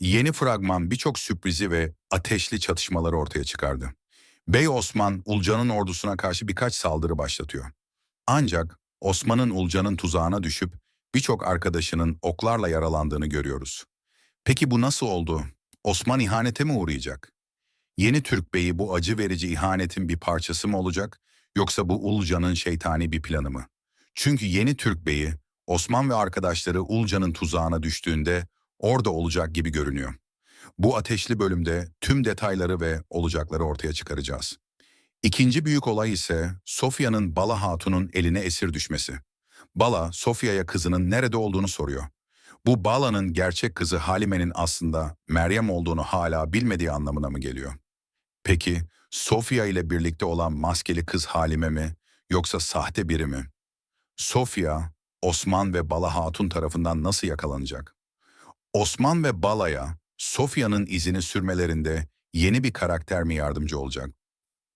Yeni fragman birçok sürprizi ve ateşli çatışmaları ortaya çıkardı. Bey Osman, Ulcan'ın ordusuna karşı birkaç saldırı başlatıyor. Ancak Osman'ın Ulcan'ın tuzağına düşüp birçok arkadaşının oklarla yaralandığını görüyoruz. Peki bu nasıl oldu? Osman ihanete mi uğrayacak? Yeni Türk Bey'i bu acı verici ihanetin bir parçası mı olacak yoksa bu Ulcan'ın şeytani bir planı mı? Çünkü Yeni Türk Bey'i Osman ve arkadaşları Ulcan'ın tuzağına düştüğünde orada olacak gibi görünüyor. Bu ateşli bölümde tüm detayları ve olacakları ortaya çıkaracağız. İkinci büyük olay ise Sofya'nın Bala Hatun'un eline esir düşmesi. Bala, Sofya'ya kızının nerede olduğunu soruyor. Bu Bala'nın gerçek kızı Halime'nin aslında Meryem olduğunu hala bilmediği anlamına mı geliyor? Peki Sofya ile birlikte olan maskeli kız Halime mi yoksa sahte biri mi? Sofya, Osman ve Bala Hatun tarafından nasıl yakalanacak? Osman ve Bala'ya Sofya'nın izini sürmelerinde yeni bir karakter mi yardımcı olacak?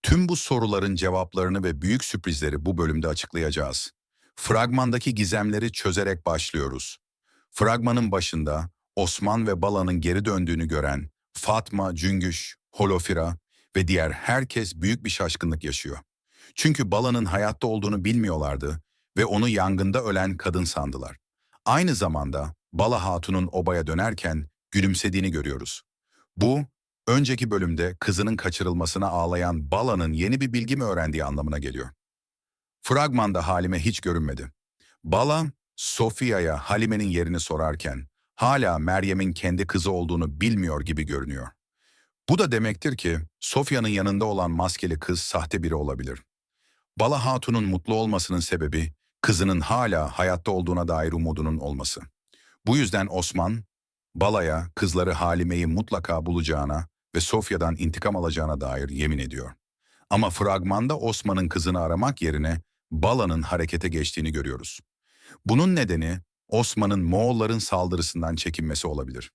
Tüm bu soruların cevaplarını ve büyük sürprizleri bu bölümde açıklayacağız. Fragmandaki gizemleri çözerek başlıyoruz. Fragmanın başında Osman ve Bala'nın geri döndüğünü gören Fatma, Cüngüş, Holofira ve diğer herkes büyük bir şaşkınlık yaşıyor. Çünkü Bala'nın hayatta olduğunu bilmiyorlardı ve onu yangında ölen kadın sandılar. Aynı zamanda Bala Hatun'un obaya dönerken gülümsediğini görüyoruz. Bu, önceki bölümde kızının kaçırılmasına ağlayan Bala'nın yeni bir bilgi mi öğrendiği anlamına geliyor. Fragmanda Halime hiç görünmedi. Bala, Sofya'ya Halime'nin yerini sorarken hala Meryem'in kendi kızı olduğunu bilmiyor gibi görünüyor. Bu da demektir ki Sofya'nın yanında olan maskeli kız sahte biri olabilir. Bala Hatun'un mutlu olmasının sebebi kızının hala hayatta olduğuna dair umudunun olması. Bu yüzden Osman, Bala'ya kızları Halime'yi mutlaka bulacağına ve Sofya'dan intikam alacağına dair yemin ediyor. Ama fragmanda Osman'ın kızını aramak yerine Bala'nın harekete geçtiğini görüyoruz. Bunun nedeni Osman'ın Moğolların saldırısından çekinmesi olabilir.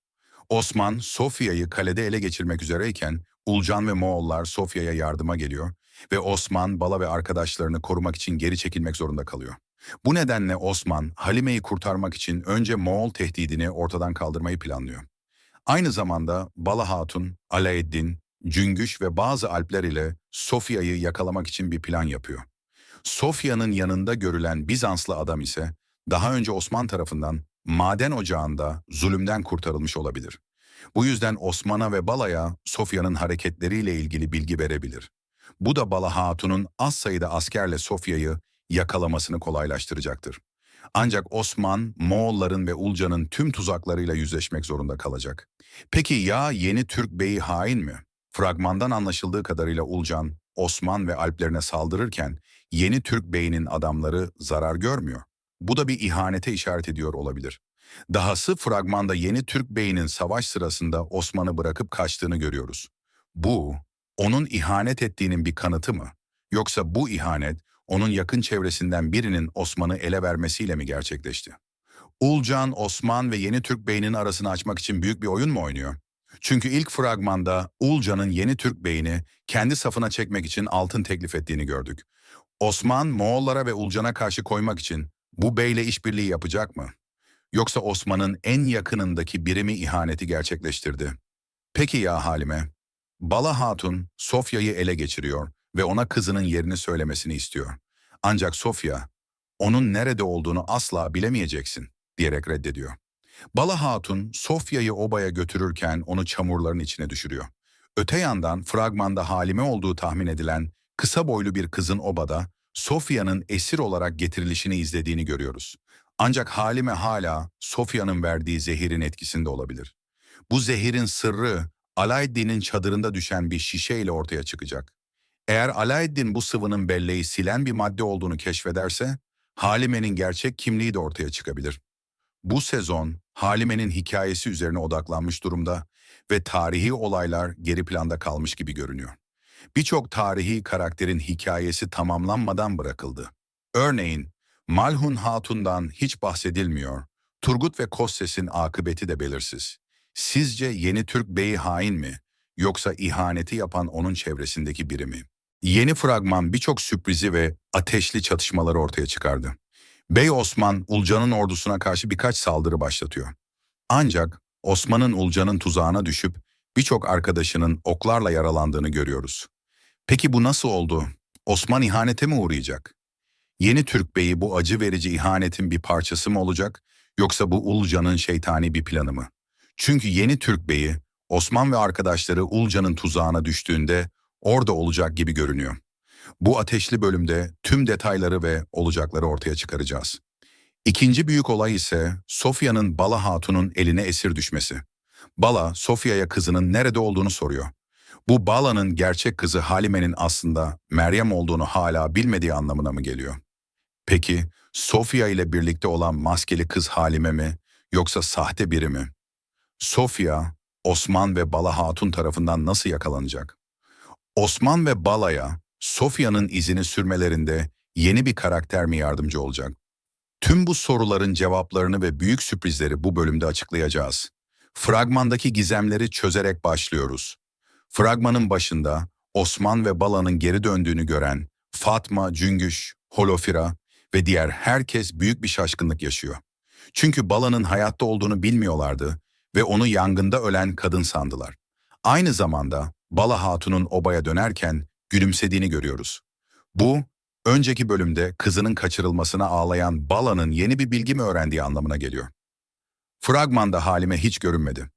Osman, Sofya'yı kalede ele geçirmek üzereyken Ulcan ve Moğollar Sofya'ya yardıma geliyor ve Osman, Bala ve arkadaşlarını korumak için geri çekilmek zorunda kalıyor. Bu nedenle Osman, Halime'yi kurtarmak için önce Moğol tehdidini ortadan kaldırmayı planlıyor. Aynı zamanda Bala Hatun, Alaeddin, Cüngüş ve bazı Alpler ile Sofya'yı yakalamak için bir plan yapıyor. Sofya'nın yanında görülen Bizanslı adam ise daha önce Osman tarafından maden ocağında zulümden kurtarılmış olabilir. Bu yüzden Osman'a ve Bala'ya Sofya'nın hareketleriyle ilgili bilgi verebilir. Bu da Bala Hatun'un az sayıda askerle Sofya'yı yakalamasını kolaylaştıracaktır. Ancak Osman, Moğolların ve Ulcan'ın tüm tuzaklarıyla yüzleşmek zorunda kalacak. Peki ya yeni Türk beyi hain mi? Fragmandan anlaşıldığı kadarıyla Ulcan, Osman ve Alplerine saldırırken yeni Türk beyinin adamları zarar görmüyor. Bu da bir ihanete işaret ediyor olabilir. Dahası fragmanda yeni Türk beyinin savaş sırasında Osman'ı bırakıp kaçtığını görüyoruz. Bu, onun ihanet ettiğinin bir kanıtı mı? Yoksa bu ihanet, onun yakın çevresinden birinin Osman'ı ele vermesiyle mi gerçekleşti? Ulcan, Osman ve Yeni Türk Bey'inin arasını açmak için büyük bir oyun mu oynuyor? Çünkü ilk fragmanda Ulcan'ın Yeni Türk Bey'ini kendi safına çekmek için altın teklif ettiğini gördük. Osman, Moğollara ve Ulcan'a karşı koymak için bu beyle işbirliği yapacak mı? Yoksa Osman'ın en yakınındaki birimi ihaneti gerçekleştirdi? Peki ya Halime? Bala Hatun, Sofya'yı ele geçiriyor ve ona kızının yerini söylemesini istiyor. Ancak Sofya, onun nerede olduğunu asla bilemeyeceksin diyerek reddediyor. Bala Hatun, Sofya'yı obaya götürürken onu çamurların içine düşürüyor. Öte yandan fragmanda Halime olduğu tahmin edilen kısa boylu bir kızın obada Sofya'nın esir olarak getirilişini izlediğini görüyoruz. Ancak Halime hala Sofya'nın verdiği zehirin etkisinde olabilir. Bu zehirin sırrı Alaeddin'in çadırında düşen bir şişeyle ortaya çıkacak. Eğer Alaeddin bu sıvının belleği silen bir madde olduğunu keşfederse, Halime'nin gerçek kimliği de ortaya çıkabilir. Bu sezon Halime'nin hikayesi üzerine odaklanmış durumda ve tarihi olaylar geri planda kalmış gibi görünüyor. Birçok tarihi karakterin hikayesi tamamlanmadan bırakıldı. Örneğin Malhun Hatun'dan hiç bahsedilmiyor, Turgut ve Kosses'in akıbeti de belirsiz. Sizce yeni Türk beyi hain mi, yoksa ihaneti yapan onun çevresindeki biri mi? Yeni fragman birçok sürprizi ve ateşli çatışmaları ortaya çıkardı. Bey Osman, Ulcan'ın ordusuna karşı birkaç saldırı başlatıyor. Ancak Osman'ın Ulcan'ın tuzağına düşüp birçok arkadaşının oklarla yaralandığını görüyoruz. Peki bu nasıl oldu? Osman ihanete mi uğrayacak? Yeni Türk Bey'i bu acı verici ihanetin bir parçası mı olacak yoksa bu Ulcan'ın şeytani bir planı mı? Çünkü yeni Türk Bey'i Osman ve arkadaşları Ulcan'ın tuzağına düştüğünde orada olacak gibi görünüyor. Bu ateşli bölümde tüm detayları ve olacakları ortaya çıkaracağız. İkinci büyük olay ise Sofya'nın Bala Hatun'un eline esir düşmesi. Bala, Sofya'ya kızının nerede olduğunu soruyor. Bu Bala'nın gerçek kızı Halime'nin aslında Meryem olduğunu hala bilmediği anlamına mı geliyor? Peki, Sofya ile birlikte olan maskeli kız Halime mi, yoksa sahte biri mi? Sofya, Osman ve Bala Hatun tarafından nasıl yakalanacak? Osman ve Bala'ya Sofya'nın izini sürmelerinde yeni bir karakter mi yardımcı olacak? Tüm bu soruların cevaplarını ve büyük sürprizleri bu bölümde açıklayacağız. Fragmandaki gizemleri çözerek başlıyoruz. Fragmanın başında Osman ve Bala'nın geri döndüğünü gören Fatma, Cüngüş, Holofira ve diğer herkes büyük bir şaşkınlık yaşıyor. Çünkü Bala'nın hayatta olduğunu bilmiyorlardı ve onu yangında ölen kadın sandılar. Aynı zamanda Bala Hatun'un obaya dönerken gülümsediğini görüyoruz. Bu, önceki bölümde kızının kaçırılmasına ağlayan Bala'nın yeni bir bilgi mi öğrendiği anlamına geliyor. Fragmanda Halime hiç görünmedi.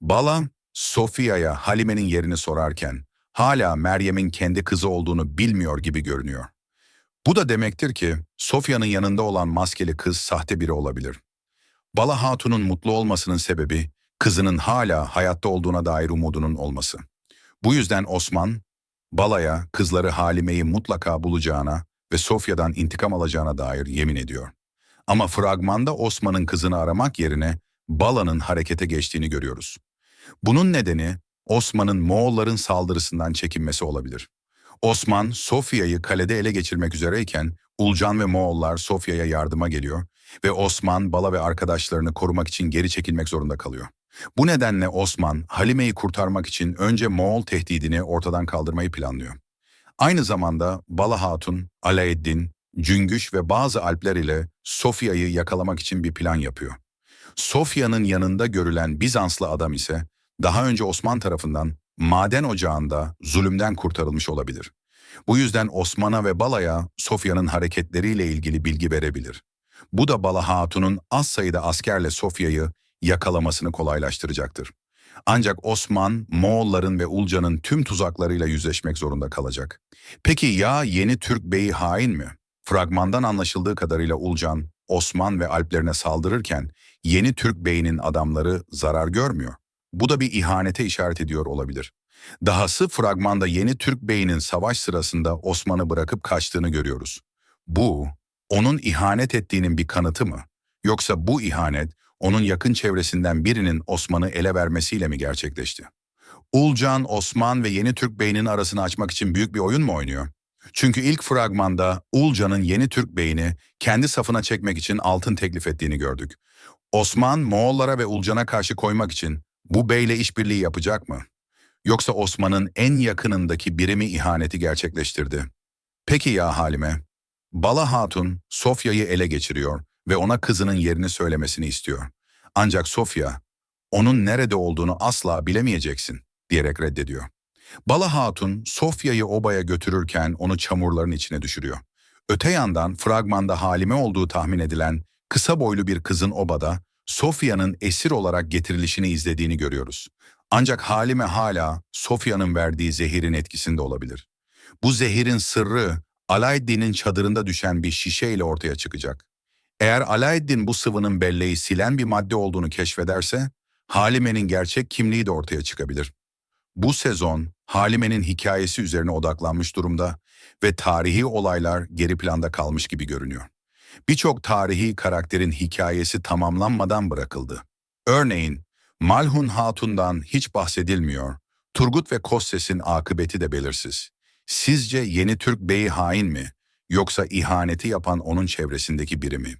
Bala, Sofya'ya Halime'nin yerini sorarken hala Meryem'in kendi kızı olduğunu bilmiyor gibi görünüyor. Bu da demektir ki Sofya'nın yanında olan maskeli kız sahte biri olabilir. Bala Hatun'un mutlu olmasının sebebi kızının hala hayatta olduğuna dair umudunun olması. Bu yüzden Osman, Bala'ya kızları Halime'yi mutlaka bulacağına ve Sofya'dan intikam alacağına dair yemin ediyor. Ama fragmanda Osman'ın kızını aramak yerine Bala'nın harekete geçtiğini görüyoruz. Bunun nedeni Osman'ın Moğolların saldırısından çekinmesi olabilir. Osman, Sofya'yı kalede ele geçirmek üzereyken Ulcan ve Moğollar Sofya'ya yardıma geliyor ve Osman, Bala ve arkadaşlarını korumak için geri çekilmek zorunda kalıyor. Bu nedenle Osman, Halime'yi kurtarmak için önce Moğol tehdidini ortadan kaldırmayı planlıyor. Aynı zamanda Bala Hatun, Alaeddin, Cüngüş ve bazı Alpler ile Sofya'yı yakalamak için bir plan yapıyor. Sofya'nın yanında görülen Bizanslı adam ise daha önce Osman tarafından maden ocağında zulümden kurtarılmış olabilir. Bu yüzden Osman'a ve Bala'ya Sofya'nın hareketleriyle ilgili bilgi verebilir. Bu da Bala Hatun'un az sayıda askerle Sofya'yı yakalamasını kolaylaştıracaktır. Ancak Osman, Moğolların ve Ulcan'ın tüm tuzaklarıyla yüzleşmek zorunda kalacak. Peki ya yeni Türk beyi hain mi? Fragmandan anlaşıldığı kadarıyla Ulcan, Osman ve Alplerine saldırırken yeni Türk beyinin adamları zarar görmüyor. Bu da bir ihanete işaret ediyor olabilir. Dahası fragmanda yeni Türk beyinin savaş sırasında Osman'ı bırakıp kaçtığını görüyoruz. Bu, onun ihanet ettiğinin bir kanıtı mı? Yoksa bu ihanet, onun yakın çevresinden birinin Osman'ı ele vermesiyle mi gerçekleşti? Ulcan, Osman ve Yeni Türk Bey'inin arasını açmak için büyük bir oyun mu oynuyor? Çünkü ilk fragmanda Ulcan'ın Yeni Türk Bey'ini kendi safına çekmek için altın teklif ettiğini gördük. Osman, Moğollara ve Ulcan'a karşı koymak için bu beyle işbirliği yapacak mı? Yoksa Osman'ın en yakınındaki birimi ihaneti gerçekleştirdi? Peki ya Halime? Bala Hatun, Sofya'yı ele geçiriyor ve ona kızının yerini söylemesini istiyor. Ancak Sofya, onun nerede olduğunu asla bilemeyeceksin diyerek reddediyor. Bala Hatun, Sofya'yı obaya götürürken onu çamurların içine düşürüyor. Öte yandan fragmanda Halime olduğu tahmin edilen kısa boylu bir kızın obada Sofya'nın esir olarak getirilişini izlediğini görüyoruz. Ancak Halime hala Sofya'nın verdiği zehirin etkisinde olabilir. Bu zehirin sırrı Alaeddin'in çadırında düşen bir şişeyle ortaya çıkacak. Eğer Alaeddin bu sıvının belleği silen bir madde olduğunu keşfederse, Halime'nin gerçek kimliği de ortaya çıkabilir. Bu sezon Halime'nin hikayesi üzerine odaklanmış durumda ve tarihi olaylar geri planda kalmış gibi görünüyor. Birçok tarihi karakterin hikayesi tamamlanmadan bırakıldı. Örneğin Malhun Hatun'dan hiç bahsedilmiyor, Turgut ve Kosses'in akıbeti de belirsiz. Sizce yeni Türk beyi hain mi, yoksa ihaneti yapan onun çevresindeki biri mi?